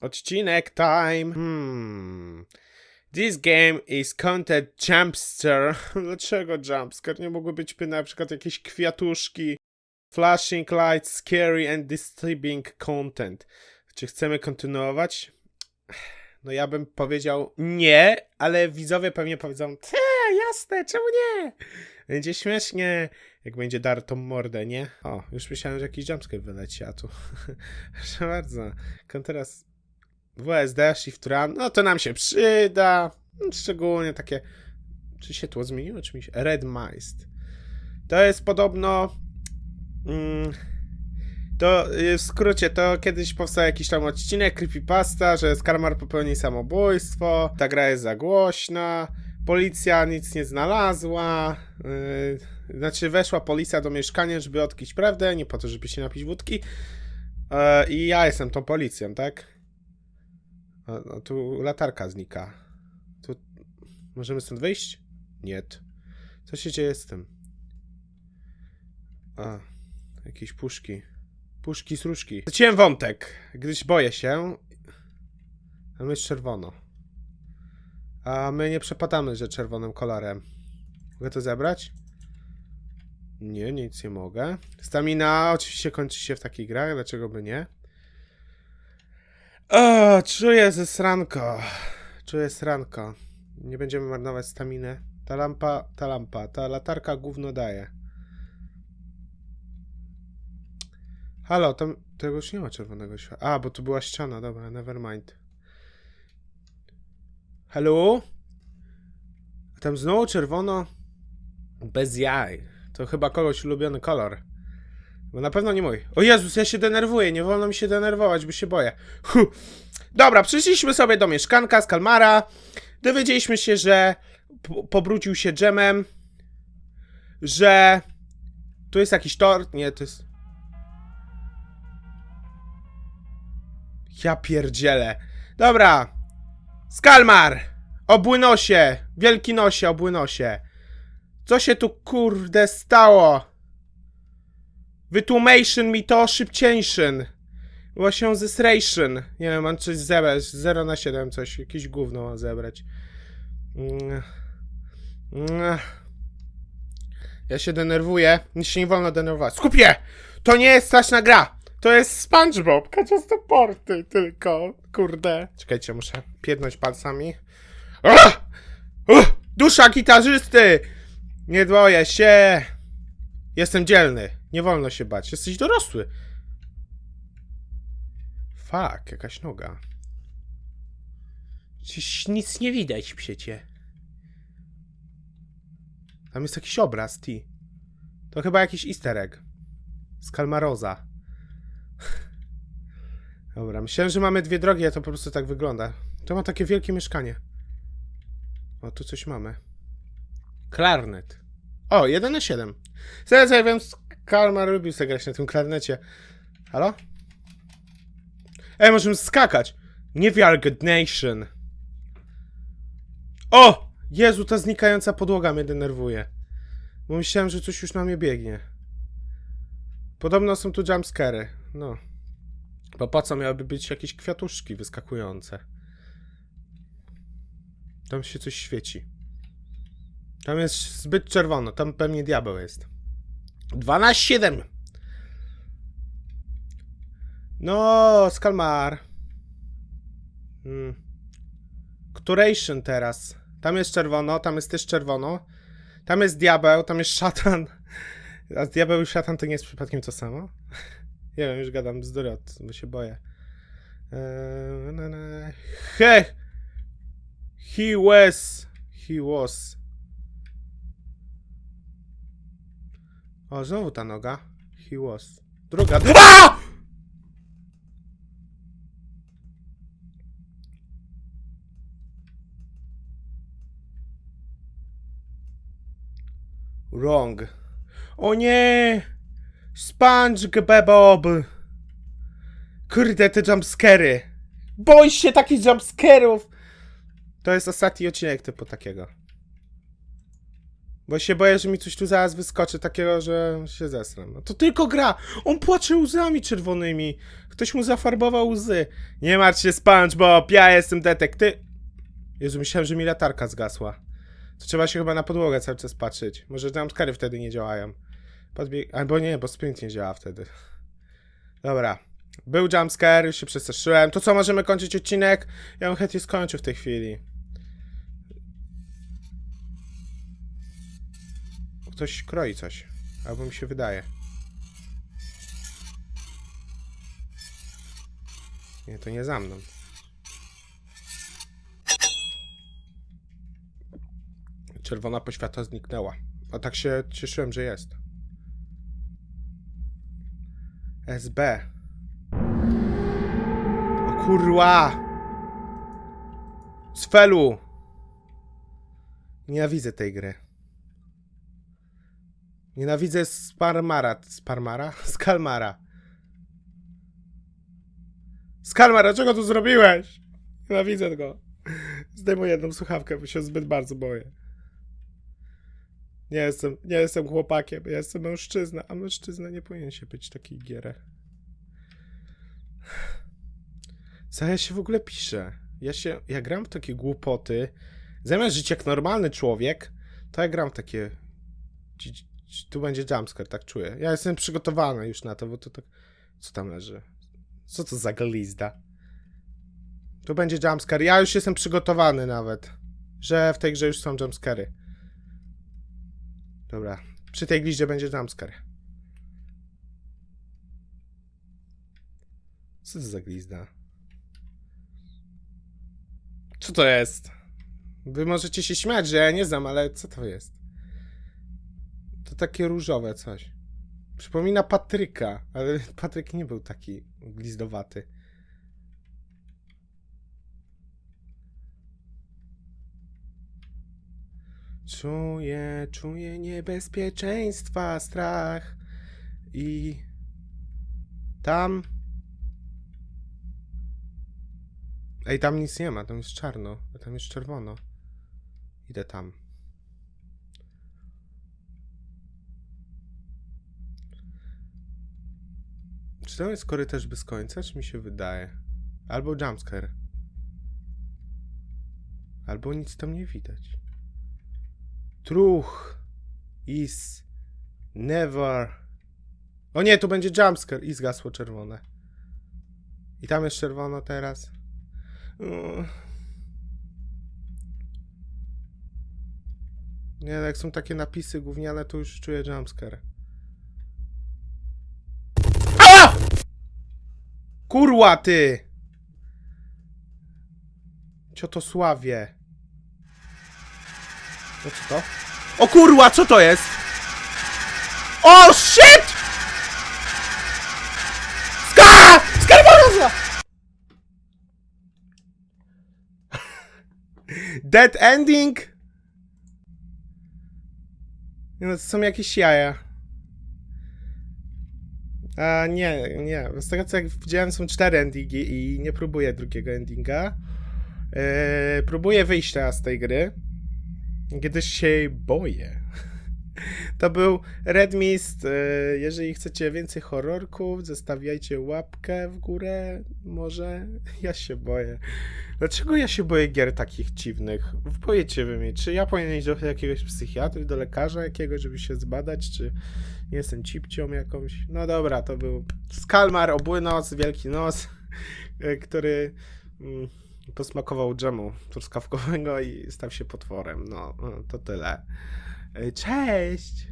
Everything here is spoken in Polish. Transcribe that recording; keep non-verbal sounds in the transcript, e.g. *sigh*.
Odcinek time. Hmm. This game is content jumpster. *laughs* Dlaczego jumpscare? Nie mogły być na przykład jakieś kwiatuszki, flashing lights, scary and disturbing content. Czy chcemy kontynuować? *sighs* No ja bym powiedział nie, ale widzowie pewnie powiedzą te, jasne, czemu nie? Będzie śmiesznie, jak będzie dar tą mordę, nie? O, już myślałem, że jakiś jumpscare wyleci, a tu... *laughs* Proszę bardzo. Teraz WSD, Shift Run, no to nam się przyda. Szczególnie takie... Czy się tło zmieniło, czy mi się... Red Mist. To jest podobno... Mm, to w skrócie, to kiedyś powstał jakiś tam odcinek creepypasta, że Skarmar popełni samobójstwo, ta gra jest za głośna, policja nic nie znalazła, yy, znaczy weszła policja do mieszkania, żeby odkryć prawdę, nie po to, żeby się napić wódki yy, i ja jestem tą policją, tak? A, no, tu latarka znika. Tu możemy stąd wyjść? Nie. Co się dzieje z tym? A, jakieś puszki. Puszki, sruszki. Zaciąłem wątek, gdyż boję się. Tam jest czerwono. A my nie przepadamy, że czerwonym kolorem. Mogę to zebrać? Nie, nic nie mogę. Stamina oczywiście kończy się w takich grach, dlaczego by nie? O, czuję ze sranko. Czuję sranko. Nie będziemy marnować staminy. Ta lampa, ta lampa, ta latarka gówno daje. Halo, tam tego już nie ma czerwonego światła. A, bo tu była ściana, dobra, never mind. Halo? A tam znowu czerwono? Bez jaj. To chyba kogoś ulubiony kolor. Bo na pewno nie mój. O Jezus, ja się denerwuję, nie wolno mi się denerwować, bo się boję. Huh. Dobra, przyszliśmy sobie do mieszkanka z Kalmara. Dowiedzieliśmy się, że po- pobrudził się dżemem. Że tu jest jakiś tort. Nie, to jest. Ja pierdzielę. Dobra. Skalmar! Obłynosie! Wielki nosie, obłynosie. Co się tu kurde stało? Wytłumation mi to szybciejszyn. Właśnie zesration. Nie wiem, mam coś zebrać. 0 na 7 coś. Jakieś gówno mam zebrać. Ja się denerwuję. Nic się nie wolno denerwować. Skupię! To nie jest straszna gra! To jest SpongeBob. Kaciaste porty tylko. Kurde. Czekajcie, muszę pierdnąć palcami. Ach! Uch! Dusza gitarzysty! Nie boję się! Jestem dzielny. Nie wolno się bać. Jesteś dorosły. Fuck, jakaś noga. Przecież nic nie widać przecie. Tam jest jakiś obraz, ti. To chyba jakiś easter egg. Z Kalmaroza. *laughs* Dobra, myślałem, że mamy dwie drogi, a to po prostu tak wygląda. To ma takie wielkie mieszkanie. O, tu coś mamy. Klarnet. O, 1 na 7. Zaraz ja wiem, Kalmar lubił sobie grać na tym klarnecie. Halo? Ej, możemy skakać. Niewiarygodnation. O! Jezu, ta znikająca podłoga mnie denerwuje. Bo myślałem, że coś już na mnie biegnie. Podobno są tu jumpscary. No. Bo po co miałyby być jakieś kwiatuszki wyskakujące? Tam się coś świeci. Tam jest zbyt czerwono. Tam pewnie diabeł jest. 12 7. No, Skalmar. Hmm. Teraz? Tam jest czerwono, tam jest też czerwono. Tam jest diabeł, tam jest szatan. A diabeł i szatan to nie jest przypadkiem to samo? *laughs* Nie wiem, już gadam bzdury, bo się boję. Eee. He! He was. He was. O, znowu ta noga. He was. Druga. A! Wrong. O nie! SpongeBob! Kurde, te jumpscary. Boję się takich jumpscarów! To jest ostatni odcinek typu takiego. Bo się boję, że mi coś tu zaraz wyskoczy takiego, że się zesram. No to tylko gra! On płacze łzami czerwonymi. Ktoś mu zafarbował łzy. Nie martw się, SpongeBob, ja jestem detektyw... Jezu, myślałem, że mi latarka zgasła. To trzeba się chyba na podłogę cały czas patrzeć. Może jumpscary wtedy nie działają. Podbieg... Albo nie, bo sprint nie działa wtedy. Dobra. Był jumpscare, już się przestraszyłem. To co, możemy kończyć odcinek? Ja bym chętnie skończył w tej chwili. Ktoś kroi coś. Albo mi się wydaje. Nie, to nie za mną. Czerwona poświata zniknęła. A tak się cieszyłem, że jest. SB. O kurwa! Sfelu! Nienawidzę tej gry. Nienawidzę Sparmara. Sparmara? *laughs* Skalmara. Skalmara, czego tu zrobiłeś? Nienawidzę go. Zdejmuję jedną słuchawkę, bo się zbyt bardzo boję. Nie jestem, nie jestem chłopakiem, ja jestem mężczyzna, a mężczyzna nie powinien się być taki gierę. Co ja się w ogóle piszę? Ja się, ja gram w takie głupoty. Zamiast żyć jak normalny człowiek, to ja gram w takie... Tu będzie jumpscare, tak czuję. Ja jestem przygotowany już na to, bo to tak... Co tam leży? Co to za glizda? Tu będzie jumpscare. Ja już jestem przygotowany nawet, że w tej grze już są jumpscary. Dobra. Przy tej gliździe będzie jumpscare. Co to za glizda? Co to jest? Wy możecie się śmiać, że ja nie znam, ale co to jest? To takie różowe coś. Przypomina Patryka, ale *laughs* Patryk nie był taki glizdowaty. Czuję, czuję niebezpieczeństwa, strach i tam. Ej, tam nic nie ma, tam jest czarno, a tam jest czerwono. Idę tam. Czy to jest korytarz bez końca, czy mi się wydaje? Albo jumpscare. Albo nic tam nie widać. Truth is never. O nie, tu będzie jumpscare i zgasło czerwone. I tam jest czerwono teraz. Uff. Nie, jak są takie napisy gówniane, to już czuję jumpscare. Kurła ty! Ciotosławie. To co to? O kurwa, co to jest? O shit! Ska! Skarboroza! *laughs* Dead ending? No, to są jakieś jaja. A nie, nie. Z tego co jak widziałem są cztery endingi i nie próbuję drugiego endinga. Yy, próbuję wyjść teraz z tej gry. Kiedyś się boję. To był Red Mist. Yy, Jeżeli chcecie więcej horrorków, zostawiajcie łapkę w górę. Może *laughs* ja się boję. Dlaczego ja się boję gier takich dziwnych? Powiedzcie wy mi, czy ja powinienem iść do jakiegoś psychiatry, do lekarza jakiegoś, żeby się zbadać, czy nie jestem cipcią jakąś? No dobra, to był Skalmar, obły nos, wielki nos, yy, który mm, posmakował dżemu truskawkowego i stał się potworem. No, no, to tyle. Yy, Cześć!